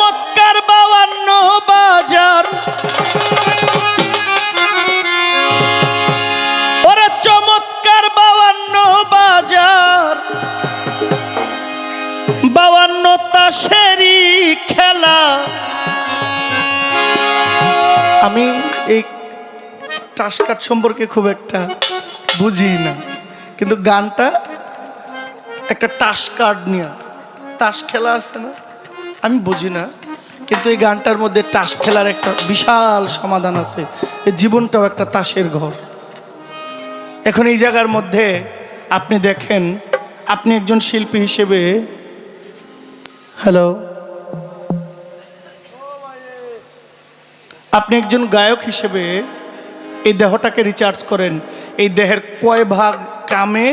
চমৎকার বাউান্ন বাজার। ওরে চমৎকার বাউান্ন বাজার। বাউান্ন তাসেরি খেলা। আমি এই টাস কাট সম্পর্কে খুব একটা বুঝি না, কিন্তু গানটা একটা টাস কার্ড নিয়ে তাস খেলা আছে না? আমি বুঝি না, কিন্তু এই গানটার মধ্যে তাস খেলার একটা বিশাল সমাধান আছে। এই জীবনটাও একটা তাসের ঘর। এখন এই জায়গার মধ্যে আপনি দেখেন, আপনি একজন শিল্পী হিসেবে, হ্যালো, আপনি একজন গায়ক হিসেবে এই দেহটাকে রিচার্জ করেন। এই দেহের কয় ভাগ কামে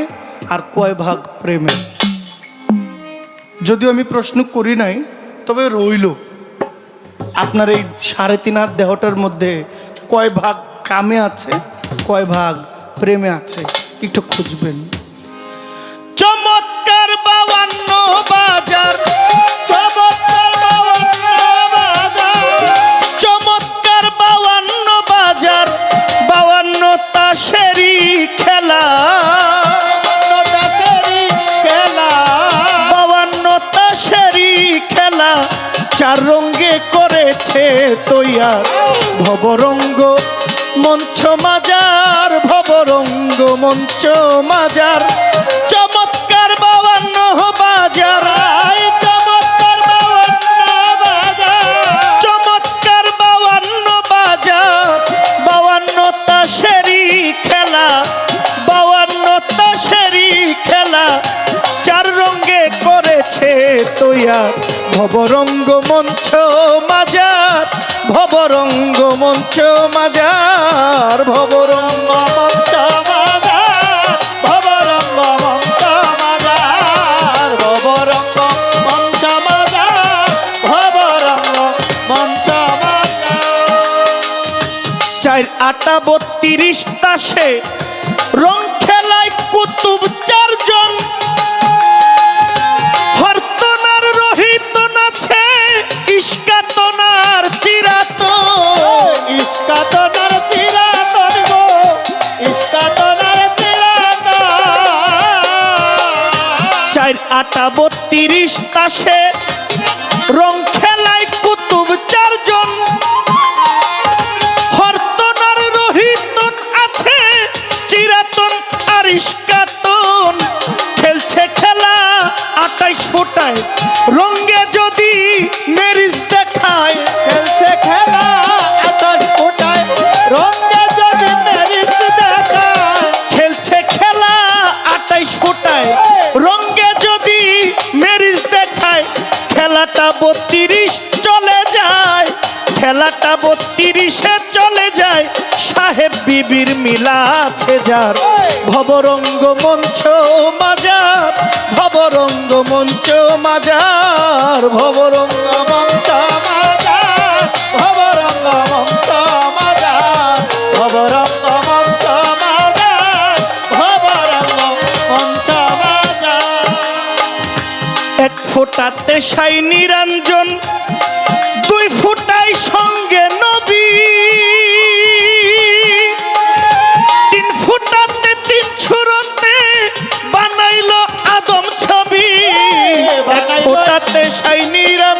আর কয় ভাগ প্রেমে? যদিও আমি প্রশ্ন করি নাই তবে রইল। আপনার এই সাড়ে তিন হাত দেহটার মধ্যে কয় ভাগ কামে আছে, কয় ভাগ প্রেমে আছে, একটু খুঁজবেন। চমৎকার বাউান্ন বাজার, চমৎকার বাউান্ন বাজার খেলা। চার রঙ্গে করেছে তৈয়া ভবরঙ্গ, মঞ্চ মাজার, ভবরঙ্গ, মঞ্চ মাজার। চমৎকার বাবান্ন বাজার। চমৎকার চমৎকার খেলা। খেলা। চার রঙ্গে করেছে তৈয়া ভবরঙ্গ মঞ্চ মাজার ভবরঙ্গ মঞ্চ মাজার ভবরঙ্গ মঞ্চ আটা বত্রিশ চার তিরিশ তাসে। বত্রিশ চলে যায়, খেলাটা বত্রিশে চলে যায়, সাহেব বিবির মিলা আছে যার। ভবরঙ্গ মঞ্চ মাজার, ভবরঙ্গ মঞ্চ মাজার, ভবরঙ্গ মঞ্চ মাজার, ভবরঙ্গ ফোঁটাতে সাই নিরঞ্জন দুই ফুটাই সঙ্গে নবী। তিন ফুটাতে তিন ছুরতে বানাইল আদম ছবি। ফোটাতে সাই নিরঞ্জন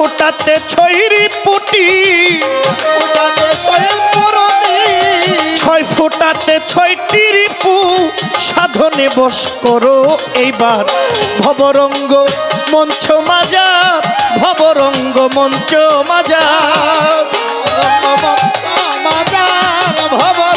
ফুটাতে ছয়রি পুটি। ছয় ফুটাতে ছয়টি রিপু। সাধনে বস করো এইবার। ভবরঙ্গ মঞ্চ মাজা ভবরঙ্গ মঞ্চ মাজার। মাজা ভবরঙ্গ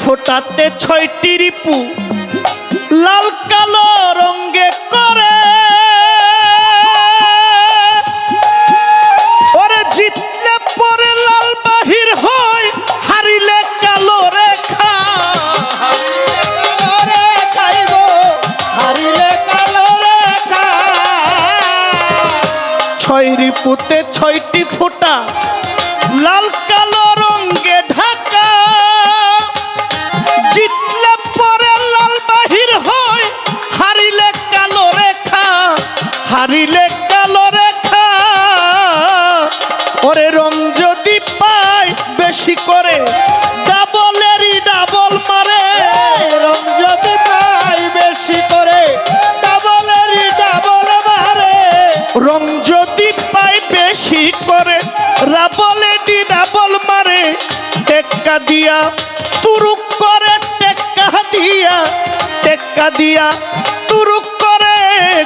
ফোটাতে ছয়টি রিপু, লাল কালো রঙ্গে করে। ওরে জিতলে পরে লাল বাহির হয় হারিলে কালো রেখা। ছয় রিপুতে ছয়টি ফোঁটা, লাল কালো রঙ্গে ঢাকা। জিতলে পরে লাল বাহির হয়। হারিলে কালো রেখা, হারিলে কালো রেখা। ওরে রং যদি পায় বেশি করে ডাবল মারে। রং যদি পাই বেশি করে, ডাবলেরই ডাবল মারে। রং যদি পায় বেশি ডাবল মারে। টেক্কা দিয়া তুরুক দিয়া তুরুক করে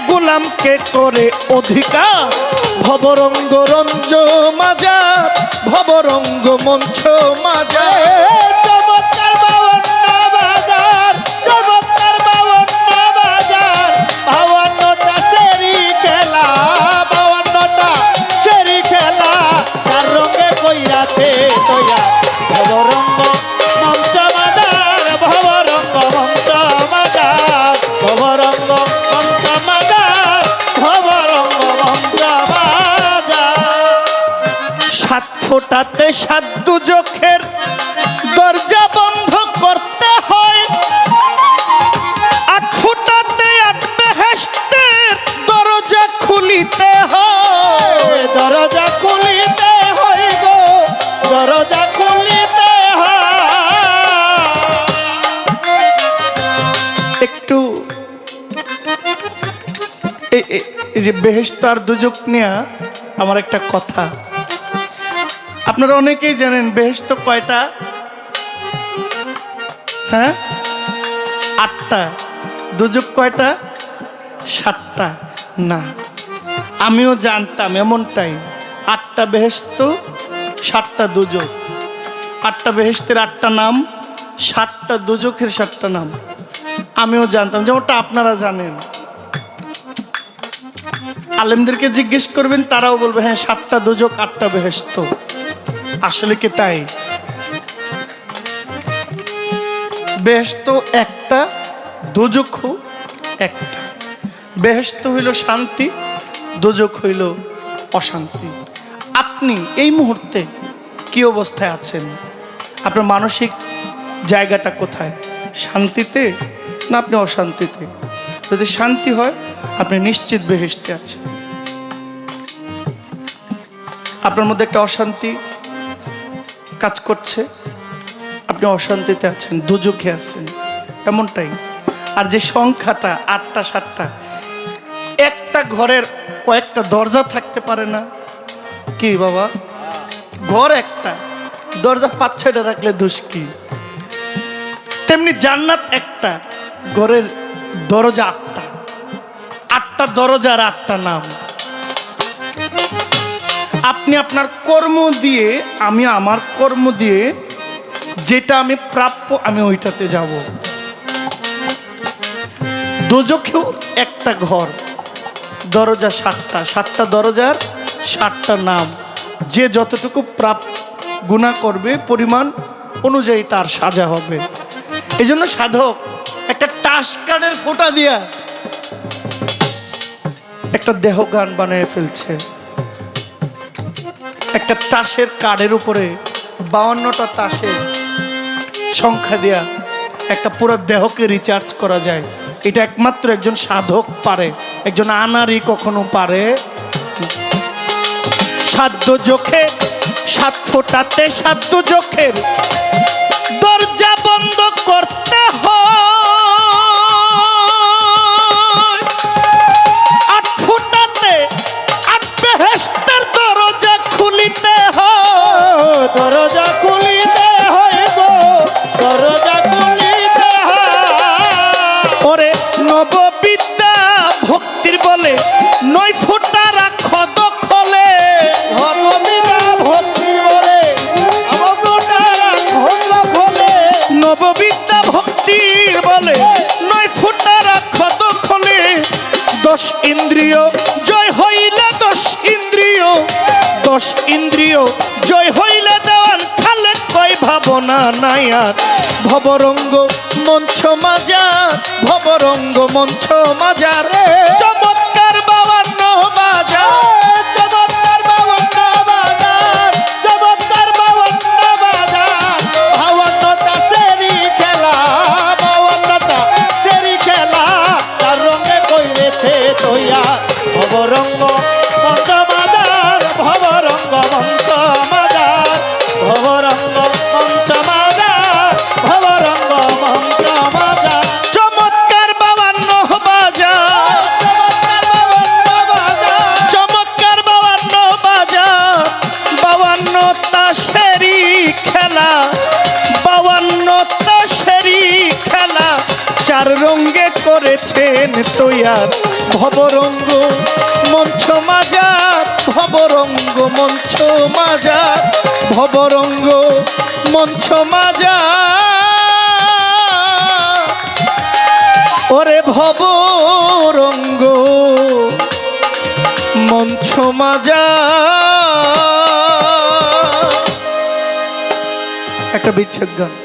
গোলামকে করে অধিকার। ভবরঙ্গ রঞ্জ মাজা ভবরঙ্গ মঞ্চ মাজা ফোটাতে সাত দুজখের দরজা বন্ধ করতে হয়। আট ফোটাতে বেহেস্তের দরজা খুলিতে হয়। দরজা খুলিতে হয় গো, দরজা খুলিতে একটু এই- যে বেহেস্ত আর দুজক নেয়া আমার একটা কথা আপনারা অনেকেই জানেন বেহেস্ত কয়টা? হ্যাঁ? আটটা। দুজক কয়টা? সাতটা। না, আমিও জানতাম এমনটাই। আটটা বেহেস্ত সাতটা দুজক আটটা বেহেস্তের আটটা নাম, সাতটা দুজকের সাতটা নাম। আমিও জানতাম, যেমনটা আপনারা জানেন। আলেমদেরকে জিজ্ঞেস করবেন, তারাও বলবে হ্যাঁ সাতটা দুজক আটটা বেহেস্ত আসলে কি তাই? বেহেস্ত একটা দুজক একটা। বেহেস্ত হইল শান্তি দুজক হইল অশান্তি। আপনি এই মুহূর্তে কি অবস্থায় আছেন? আপনার মানসিক জায়গাটা কোথায়? শান্তিতে না আপনি অশান্তিতে? যদি শান্তি হয়, আপনি নিশ্চিত বেহেস্তে আছেন। আপনার মধ্যে একটা অশান্তি কাজ করছে। আপনি অশান্তিতে আছেন দুজকে আছেন, এমনটাই। আর যে সংখ্যাটা, আটটা, সাতটা, একটা ঘরের কয়েকটা দরজা থাকতে পারে না। কি বাবা? ঘর একটা, দরজা পাঁচ, ছয়টা রাখলে দোষ কি? তেমনি জান্নাত একটা, ঘরের দরজা আটটা। আটটা দরজার আটটা নাম। আপনি আপনার কর্ম দিয়ে, আমি আমার কর্ম দিয়ে, যেটা আমি প্রাপ্য, আমি ওইটাতে যাব। দুজকেও একটা ঘর, দরজা সাতটা সাতটা দরজার সাতটা নাম। যে যতটুকু প্রাপ গুণা করবে, পরিমাণ অনুযায়ী তার সাজা হবে। এই জন্য সাধক, একটা টাস কার্ডের ফোঁটা দিয়া একটা দেহ গান বানিয়ে ফেলছে। একটা তাসের কার্ডের উপরে বাউন্নটা তাসের সংখ্যা দেয়া একটা পুরো দেহকে রিচার্জ করা যায়। এটা একমাত্র একজন সাধক পারে। একজন আনারি কখনো পারে। সাধ্য চোখে সাত ফোটাতে সাধ্য চোখের দরজা বন্ধ করতে দশ ইন্দ্রিয়, জয় হইলে দশ ইন্দ্রিয়। দশ ইন্দ্রিয়, জয় হইলে দেওয়ান খালে কয় ভাবনা নাই আর। ভবরঙ্গ মঞ্চ মাজার, ভবরঙ্গ মঞ্চ মাজার চমৎকার মঞ্চ মাজা ভবরঙ্গ মঞ্চ মাজা ওরে ভবরঙ্গ মঞ্চ মাজা একটা বিচ্ছেদ গান।